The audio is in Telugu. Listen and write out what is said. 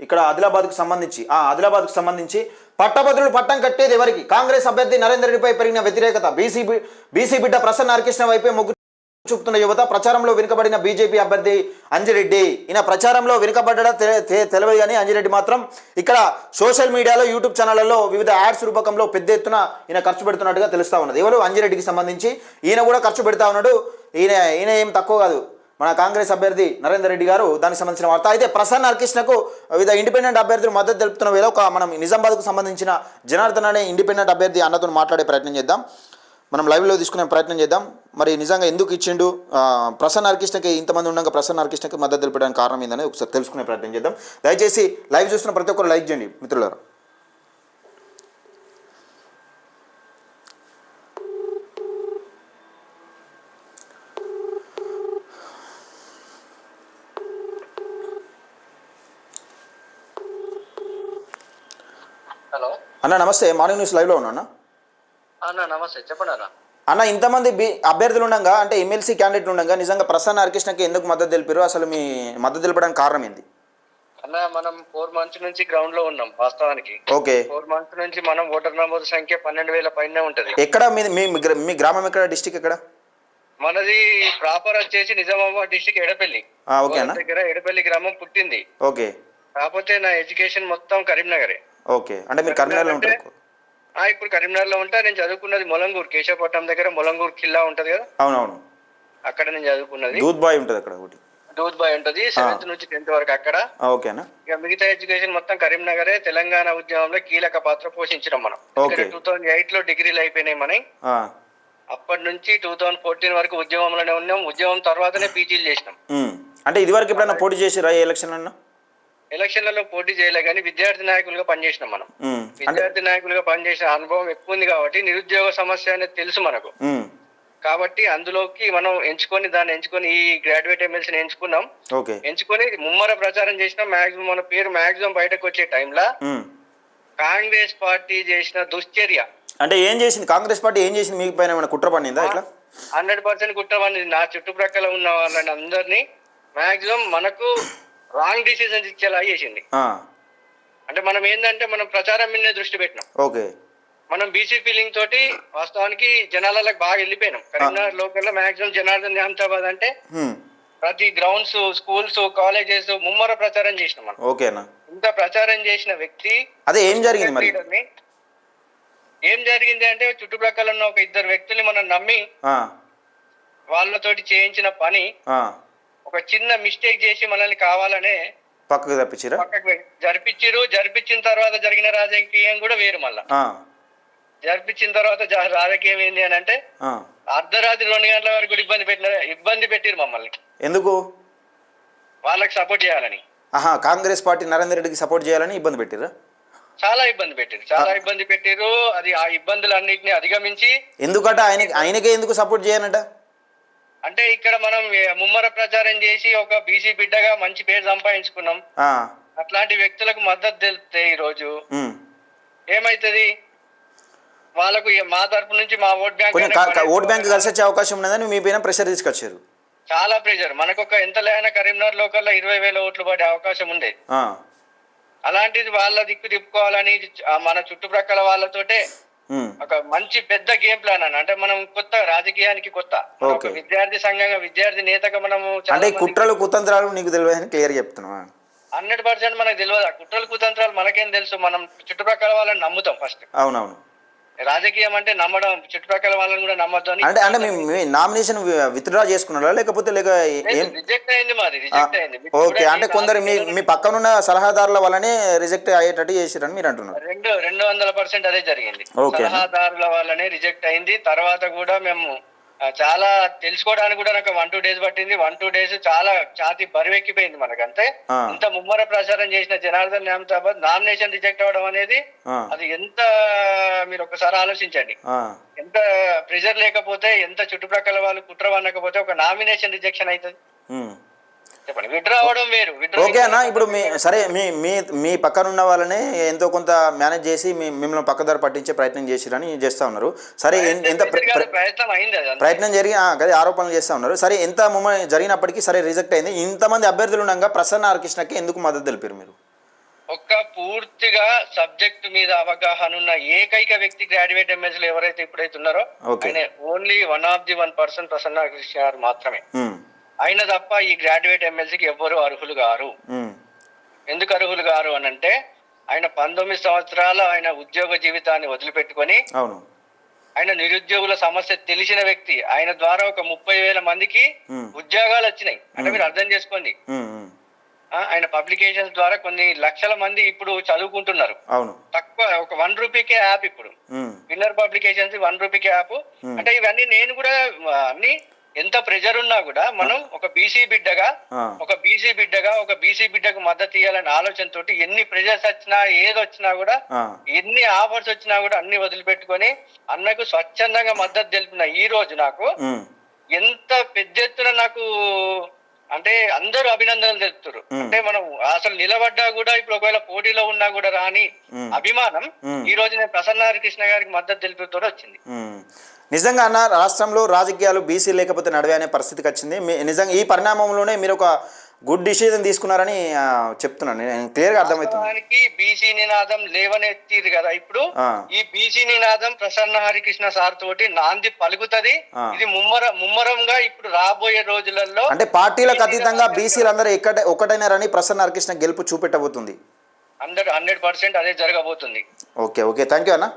ఇక్కడ ఆదిలాబాద్కు సంబంధించి ఆ ఆదిలాబాద్కు సంబంధించి పట్టభద్రులు పట్టం కట్టేది ఎవరికి? కాంగ్రెస్ అభ్యర్థి నరేందర్ రెడ్డిపై పెరిగిన వ్యతిరేకత. బీసీ బీసీ బిడ్డ ప్రసన్న హరికృష్ణ వైపే మొగ్గు చూపుతున్న యువత ప్రచారంలో వెనుకబడిన బీజేపీ అభ్యర్థి అంజిరెడ్డి. ఈయన ప్రచారంలో వెనుకబడ్డా తె- తెలియదు కానీ అంజిరెడ్డి మాత్రం ఇక్కడ సోషల్ మీడియాలో యూట్యూబ్ ఛానళ్ళలో వివిధ యాడ్స్ రూపకంలో పెద్ద ఎత్తున ఈయన ఖర్చు పెడుతున్నట్టుగా తెలుస్తా ఉన్నది. ఎవరు? అంజిరెడ్డికి సంబంధించి ఈయన కూడా ఖర్చు పెడతా ఉన్నాడు. ఈయన ఈయన ఏం తక్కువ కాదు. మన కాంగ్రెస్ అభ్యర్థి నరేందర్ రెడ్డి గారు దానికి సంబంధించిన వార్త. అయితే ప్రసన్న హరికృష్ణకు వివిధ ఇండిపెండెంట్ అభ్యర్థులు మద్దతు తెలుపుతున్న వేళ ఒక మనం నిజామాబాద్కు సంబంధించిన జనార్దన్ అనే ఇండిపెండెంట్ అభ్యర్థి అన్నతో మాట్లాడే ప్రయత్నం చేద్దాం. మనం లైవ్లో తీసుకునే ప్రయత్నం చేద్దాం. మరి నిజంగా ఎందుకు ఇచ్చిండు? ప్రసన్న హరికృష్ణకి ఇంతమంది ఉండగా ప్రసన్న హరికృష్ణకి మద్దతు తెలిపడానికి కారణం ఏందని ఒకసారి తెలుసుకునే ప్రయత్నం చేద్దాం. దయచేసి లైవ్ చూస్తున్న ప్రతి ఒక్కరు లైక్ చేయండి మిత్రులారా. హలో. అన్న నమస్తే మార్నింగ్ న్యూస్ లైవ్లో ఉన్నా అన్న అన్న నమస్తే. చెప్పండి అన్న. అన్న ఇంతమంది బి అభ్యర్థులు ఉండగా అంటే ఎమ్మెల్సీ క్యాండిడేట్లు ఉండగా నిజంగా ప్రసన్న హరికృష్ణకి ఎందుకు మద్దతు తెలిపారు? అసలు మీ మద్దతు తెలపడానికి కారణం ఏంది? అన్న మనం ఫోర్ మంత్స్ నుంచి గ్రౌండ్లో ఉన్నాం వాస్తవానికి. ఓకే. ఫోర్ మంత్స్ నుంచి మనం ఓటర్ నమోదు సంఖ్య పన్నెండు వేల పైనే ఉంటది. ఎక్కడ? మీ మీ మీ గ్ర- మీ గ్రామం ఎక్కడ? డిస్టిక్ ఎక్కడ? మనది ప్రాపర్ వచ్చేసి నిజామాబాద్ డిస్టిక్ ఎడపల్లి. ఆ, ఓకే అన్న. దగ్గర ఎడపల్లి గ్రామం పుట్టింది. ఓకే. కాకపోతే నా ఎడ్యుకేషన్ మొత్తం కరీంనగరే. ఓకే. అంటే మీరు కరీంనగర్లో ఉంటారు ఇప్పుడు కరీంనగర్లో ఉంటా నేను చదువుకున్నది మొలంగూరు కేశవపట్నం దగ్గర మొలంగూరు కిల్లా ఉంటది కదా? అవునవును. అక్కడ నేను చదువుకున్నది. దూద్ బాయ్ ఉంటుంది అక్కడ ఒకటి. దూద్ బాయ్ ఉంటది సెవెంత్ నుంచి టెన్త్ వరకు అక్కడ. ఓకేనా? ఇక మిగతా ఎడ్యుకేషన్ మొత్తం కరీంనగరే తెలంగాణ ఉద్యమంలో కీలక పాత్ర పోషించడం మనం. టూ థౌసండ్ ఎయిట్లో డిగ్రీలు అయిపోయినాయి మనకి ఆ, అప్పటి నుంచి టూ థౌసండ్ ఫోర్టీన్ వరకు ఉద్యమంలోనే ఉన్నాం. ఉద్యమం తర్వాతనే పీజీలు చేసినాం. అంటే ఇదివరకు ఎప్పుడైనా పోటీ చేసిరా ఎలక్షన్ అన్న ఎలక్షన్లలో పోటీ చేయలే కానీ విద్యార్థి నాయకులుగా పనిచేసినాం మనం. విద్యార్థి నాయకులుగా పనిచేసిన అనుభవం ఎక్కువ ఉంది కాబట్టి నిరుద్యోగ సమస్య అనేది తెలుసు మనకు. కాబట్టి అందులోకి మనం ఎంచుకొని దాన్ని ఎంచుకొని ఈ గ్రాడ్యుయేట్ ఎమ్మెల్సీని ఎంచుకున్నాం. ఎంచుకొని ముమ్మర ప్రచారం చేసినాం. మాక్సిమం మన పేరు మాక్సిమం బయటకు వచ్చే టైంలో. కాంగ్రెస్ పార్టీ చేసిన దుశ్చర్య. అంటే ఏం చేసింది? కాంగ్రెస్ పార్టీ ఏం చేసింది? మీకు పైన ఏమైనా కుట్ర పడిందా ఇట్లా? హండ్రెడ్ పర్సెంట్ కుట్రమని నా చుట్టుప్రక్కల ఉన్న వాళ్ళని అందరినీ మాక్సిమం మనకు రాంగ్ డిసిజన్స్ ఇచ్చేలా చేసింది. అంటే మనం ఏంటంటే మనం ప్రచారం మీదనే దృష్టి పెట్టినాం. ఓకే. మనం బీసీ ఫీలింగ్ తోటి వాస్తవానికి జనాలకు బాగా వెళ్ళిపోయినాం. కరీంనగర్ లోకల్లో మాక్సిమం జనార్దన్ నిజామాబాద్ అంటే. ప్రతి గ్రౌండ్స్ స్కూల్స్ కాలేజెస్ ముమ్మర ప్రచారం చేసినాం మనం. ఓకే అన్న ఇంత ప్రచారం చేసిన వ్యక్తి అదే ఏం జరిగింది మరి? ఏం జరిగింది అంటే చుట్టుప్రక్కల ఉన్న ఒక ఇద్దరు వ్యక్తుల్ని మనం నమ్మి వాళ్ళతోటి చేయించిన పని. ఒక చిన్న మిస్టేక్ చేసి మనల్ని కావాలనే పక్కకు తప్పించిరా? పక్కకు జరిపించిరు. జరిపించిన తర్వాత జరిగిన రాజకీయం కూడా వేరు మళ్ళా. జరిపించిన తర్వాత రాజకీయం ఏంది అని అంటే. అర్ధరాత్రి రెండు గంటల వరకు కూడా ఇబ్బంది పెట్టిన ఇబ్బంది పెట్టిరు మమ్మల్ని. ఎందుకు? వాళ్ళకి సపోర్ట్ చేయాలని. ఆహా కాంగ్రెస్ పార్టీ నరేందర్ రెడ్డికి సపోర్ట్ చేయాలని ఇబ్బంది పెట్టిరా? చాలా ఇబ్బంది పెట్టిరు. చాలా ఇబ్బంది పెట్టిరు. అది ఆ ఇబ్బందులన్నిటిని అధిగమించి ఎందుకంటే ఆయనకి ఆయనకే ఎందుకు సపోర్ట్ చేయనట అంటే ఇక్కడ మనం ముమ్మర ప్రచారం చేసి ఒక బీసీ బిడ్డగా మంచి పేరు సంపాదించుకున్నాం. అట్లాంటి వ్యక్తులకు మద్దతు తెలిస్తే ఈ రోజు. ఏమైతది? వాళ్ళకు మా తరపు నుంచి మా ఓట్ బ్యాంక్ ఓట్ బ్యాంక్ కలిసి వచ్చే అవకాశం ఉన్నదని మీ పైన ప్రెషర్ తీసుకొచ్చారు. చాలా ప్రెషర్. మనకు ఒక ఎంత లేన కరీంనగర్ లోకల్లో ఇరవై వేల ఓట్లు పడే అవకాశం ఉంది అలాంటిది వాళ్ళ దిక్కు తిప్పుకోవాలని మన చుట్టుప్రక్కల వాళ్ళతోటే. ఒక మంచి పెద్ద గేమ్ ప్లాన్ అని అంటే మనం కొత్త రాజకీయానికి కొత్త. ఒక. విద్యార్థి సంఘంగా విద్యార్థి నేతగా మనము అంటే కుట్రలు కుతంత్రాలు నీకు తెలియదు క్లియర్ చెప్తున్నా హండ్రెడ్ పర్సెంట్ మనకు తెలియదు. ఆ కుట్రలు కుతంత్రాలు మనకేం తెలుసు? మనం చుట్టుప్రక్కల వాళ్ళని నమ్ముతాం ఫస్ట్ అవునవును. రాజకీయం అంటే నమ్మడం చుట్టుప్రక్కల వాళ్ళని కూడా నమ్మద్దు అని అంటే అంటే మీ నామినేషన్ విత్డ్రా చేసుకున్నారా? లేకపోతే లేక ఏం రిజెక్ట్ అయింది మాది రిజెక్ట్ అయింది. ఓకే అంటే కొందరు మీ మీ పక్కనున్న సలహాదారుల వల్లనే రిజెక్ట్ అయ్యేటట్టు చేసిరని మీరు అంటున్నారు. రెండు రెండు వందల పర్సెంట్ అదే జరిగింది. సలహాదారుల వల్లనే రిజెక్ట్ అయింది. తర్వాత కూడా మేము చాలా తెలుసుకోవడానికి కూడా నాకు వన్ టూ డేస్ పట్టింది. వన్ టూ డేస్ చాలా ఛాతి బరువెక్కిపోయింది మనకు అంతే. ఇంత ముమ్మర ప్రచారం చేసిన జనార్దన్ నియామతాబాద్ నామినేషన్ రిజెక్ట్ అవ్వడం అనేది అది ఎంత మీరు ఒకసారి ఆలోచించండి. ఎంత ప్రెజర్ లేకపోతే ఎంత చుట్టుప్రక్కల వాళ్ళు కుట్ర వన్నకపోతే ఒక నామినేషన్ రిజెక్షన్ అవుతుంది. ఓకే అన్న ఇప్పుడు మీ సరే మీ మీ మీ పక్కన ఉన్న వాళ్ళని ఎంతో కొంత మేనేజ్ చేసి మీ మిమ్మల్ని పక్కదారి పట్టించే ప్రయత్నం చేసిరని చేస్తా ఉన్నారు. సరే ఎంత ప్ర- ప్రయత్నం అది జరిగి గది ఆరోపణలు చేస్తూ ఉన్నారు. సరే ఎంత ముమ్మ జరిగినప్పటికీ సరే రిజెక్ట్ అయింది. ఇంతమంది అభ్యర్థులు ఉండగా ప్రసన్న హరికృష్ణకి ఎందుకు మద్దతు తెలిపారు మీరు? ఒక్క పూర్తిగా సబ్జెక్ట్ మీద అవగాహన ఉన్న ఏకైక వ్యక్తి గ్రాడ్యుయేట్ ఎమ్మెల్యేలు ఎవరైతే ఇప్పుడైతే ఉన్నారో. ఆయన. Only one of the one person Prasanna Krishna గారు మాత్రమే. ఉమ్, ఆయన తప్ప ఈ గ్రాడ్యుయేట్ ఎమ్మెల్సీకి ఎవ్వరు అర్హులు గారు. ఎందుకు అర్హులు గారు అని అంటే ఆయన పంతొమ్మిది సంవత్సరాల ఆయన ఉద్యోగ జీవితాన్ని వదిలిపెట్టుకొని అవును. ఆయన నిరుద్యోగుల సమస్య తెలిసిన వ్యక్తి. ఆయన ద్వారా ఒక ముప్పై వేల మందికి. ఉద్యోగాలు వచ్చినాయి. అంటే మీరు అర్థం చేసుకోండి. ఆయన పబ్లికేషన్స్ ద్వారా కొన్ని లక్షల మంది ఇప్పుడు చదువుకుంటున్నారు. తక్కువ ఒక వన్ రూపీకే యాప్ ఇప్పుడు. విన్నర్ పబ్లికేషన్స్ వన్ రూపీకే యాప్. అంటే ఇవన్నీ నేను కూడా అన్ని ఎంత ప్రెజర్ ఉన్నా కూడా మనం ఒక బీసీ బిడ్డగా ఒక బీసీ బిడ్డగా ఒక బీసీ బిడ్డకు మద్దతు ఇవ్వాలనే ఆలోచనతో ఎన్ని ప్రెజర్స్ వచ్చినా ఏది వచ్చినా కూడా ఎన్ని ఆఫర్స్ వచ్చినా కూడా అన్ని వదిలిపెట్టుకొని అన్నకు స్వచ్ఛందంగా మద్దతు తెలిపిన ఈ రోజు నాకు ఎంత పెద్ద ఎత్తున నాకు అంటే అందరూ అభినందనలు తెలుపుతారు. అంటే మనం అసలు నిలబడ్డా కూడా ఇప్పుడు ఒకవేళ పోటీలో ఉన్నా కూడా రాని. అభిమానం. ఈ రోజు నేను ప్రసన్న హరికృష్ణ గారికి మద్దతు తెలుపుతూ వచ్చింది. నిజంగా అన్న రాష్ట్రంలో రాజకీయాలు బీసీ లేకపోతే నడవే అనే పరిస్థితికి వచ్చింది. మీ నిజంగా ఈ పరిణామంలోనే మీరు ఒక గుడ్ డిసిజన్ తీసుకున్నారని చెప్తున్నాను. నేను క్లియర్గా అర్థమవుతుంది. వాస్తవానికి బీసీ నినాదం లేవనెత్తిరు కదా. ఇప్పుడు. ఈ బీసీ నినాదం ప్రసన్న హరికృష్ణ సార్ తోటి నాంది పలుకుతది. ఇది ముమ్మర ముమ్మరంగా ఇప్పుడు రాబోయే రోజులలో అంటే పార్టీలకు అతీతంగా బీసీలందరూ ఎక్కడ ఒకటైనారని ప్రసన్న హరికృష్ణ గెలుపు చూపెట్టబోతుంది. హండ్రెడ్ హండ్రెడ్ పర్సెంట్ అదే జరగబోతుంది. Okay okay. థ్యాంక్ యూ అన్న.